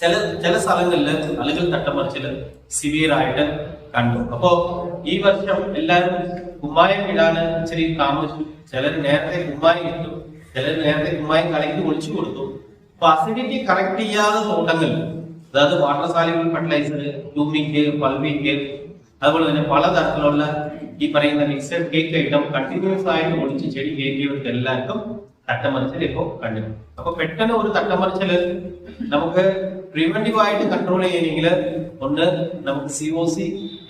ചില ചില സ്ഥലങ്ങളിൽ അല്ലെങ്കിൽ തട്ടമറിച്ചിൽ സിവിയർ ആയിട്ട് കണ്ടു. അപ്പോ ഈ വർഷം എല്ലാവരും കുമ്മായം ഇടാന് ഇച്ചിരി താമസിച്ചു. ചിലർ നേരത്തെ കുമ്മായം ഇട്ടു. ചിലർ നേരത്തെ കുമ്മായം കലക്കി ഒളിച്ചു കൊടുത്തു. അപ്പൊ അസിഡിറ്റി കറക്റ്റ് ചെയ്യാതെ തോട്ടങ്ങൾ അതായത് വാട്ടർ സാലിബിൾ ഫെർട്ടിലൈസർ ഹ്യൂമിക്ക് പൾവിക്ക് അതുപോലെ തന്നെ പലതരത്തിലുള്ള ഈ പറയുന്ന മിക്സഡ് കേക്ക് ഐറ്റം കണ്ടിന്യൂസ് ആയിട്ട് ഒളിച്ച് ചെടി കയറ്റിയവർക്ക് എല്ലാവർക്കും തട്ടമറിച്ചൽ ഇപ്പോൾ കണ്ടു. അപ്പൊ പെട്ടെന്ന് ഒരു തട്ടമറിച്ചൽ നമുക്ക് പ്രിവെന്റീവ് ആയിട്ട് കൺട്രോൾ ചെയ്യണമെങ്കിൽ ഒന്ന് നമുക്ക് സി ഒ സി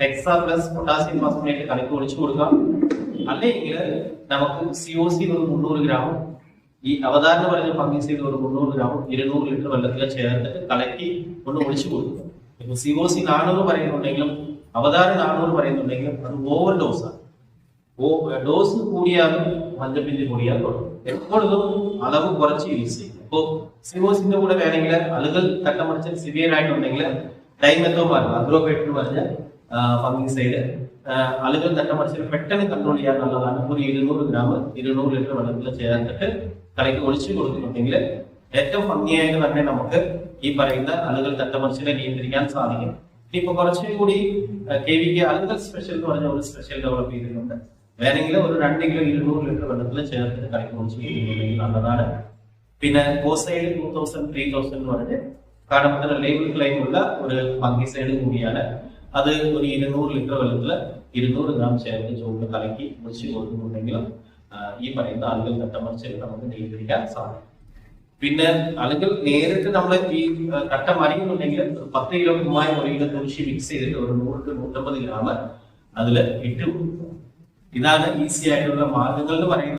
എക്സാ പ്ലസ് പൊട്ടാസ്യം ഫോസ്ഫേറ്റ് കലക്കി ഒളിച്ചു കൊടുക്കാം. അല്ലെങ്കിൽ നമുക്ക് സി ഒ സി ഒരു മുന്നൂറ് ഗ്രാമും ഈ അവതാരണ പറഞ്ഞ ഫംഗിസൈഡ് ഒരു മുന്നൂറ് ഗ്രാമും ഇരുന്നൂറ് ലിറ്റർ വെള്ളത്തിൽ ചേർത്തിട്ട് കലക്കി ഒന്ന് ഒഴിച്ചു കൊടുക്കും. ഇപ്പൊ സി ഒ സി നാനൂറ് പറയുന്നുണ്ടെങ്കിലും അവതാരം നാനൂറ് പറയുന്നുണ്ടെങ്കിലും അത് ഓവർ ഡോസാണ് ഡോസ് കൂടിയാലും മഞ്ഞപ്പിന്റെ കൂടിയാൽ തുടങ്ങും. എപ്പോഴും അളവ് കുറച്ച് യൂസ് ചെയ്യും. ഇപ്പോ സിമോസിന്റെ കൂടെ വേണമെങ്കിൽ അളുകൾ തട്ടമറിച്ച് സിവിയർ ആയിട്ടുണ്ടെങ്കിൽ ഡൈമെത്തോമാർ അഗ്രോപേറ്റ് പറഞ്ഞ ഫംഗിസൈഡ് അളുകൾ തട്ടമറിച്ച് പെട്ടെന്ന് കൺട്രോൾ ചെയ്യാനുള്ളതാണ് ഒരു ഇരുന്നൂറ് ഗ്രാം ഇരുന്നൂറ് ലിറ്റർ വെള്ളത്തിൽ ചേർത്തിട്ട് കലയ്ക്ക് ഒഴിച്ചു കൊടുത്തിട്ടുണ്ടെങ്കിൽ ഏറ്റവും ഭംഗിയായിട്ട് തന്നെ നമുക്ക് ഈ പറയുന്ന അളുകൾ തട്ടമറിച്ചിനെ നിയന്ത്രിക്കാൻ സാധിക്കും. ഇപ്പൊ കുറച്ചുകൂടി കെ വി കെ അലുകൾ സ്പെഷ്യൽ എന്ന് പറഞ്ഞ ഒരു സ്പെഷ്യൽ ഡെവലപ്പ് ചെയ്തിട്ടുണ്ട്. വേണമെങ്കിൽ ഒരു രണ്ട് കിലോ ഇരുന്നൂറ് ലിറ്റർ വെള്ളത്തിൽ ചേർത്ത് കലക്കി ഒഴിച്ച് ചെയ്യുന്നുണ്ടെങ്കിൽ നല്ലതാണ്. പിന്നെ Kocide two thousand three thousand എന്ന് പറഞ്ഞ് കാടപ്പത്തിന് ലേബിൾ ക്ലെയിം ഉള്ള ഒരു ഫംഗിസൈഡ് കൂടിയാണ്. അത് ഒരു ഇരുന്നൂറ് ലിറ്റർ വെള്ളത്തിൽ ഇരുന്നൂറ് ഗ്രാം ചേർത്ത് ചൂട് കലക്കി ഒഴിച്ച് കൊടുക്കുന്നുണ്ടെങ്കിൽ ഈ പറയുന്ന ആളുകൾ തട്ടമറിച്ച് നമുക്ക് നിയന്ത്രിക്കാൻ സാധിക്കും. പിന്നെ അല്ലെങ്കിൽ നേരിട്ട് നമ്മൾ ഈ കട്ട മറിയുന്നുണ്ടെങ്കിൽ പത്ത് കിലോ കുമ്മായം ഒരു കിലോ തുളസി മിക്സ് ചെയ്തിട്ട് ഒരു നൂറ് നൂറ്റമ്പത് ഗ്രാം അതിൽ ഇട്ട് ഇതാണ് ഈസി ആയിട്ടുള്ള മാർഗങ്ങൾ എന്ന് പറയുന്നത്.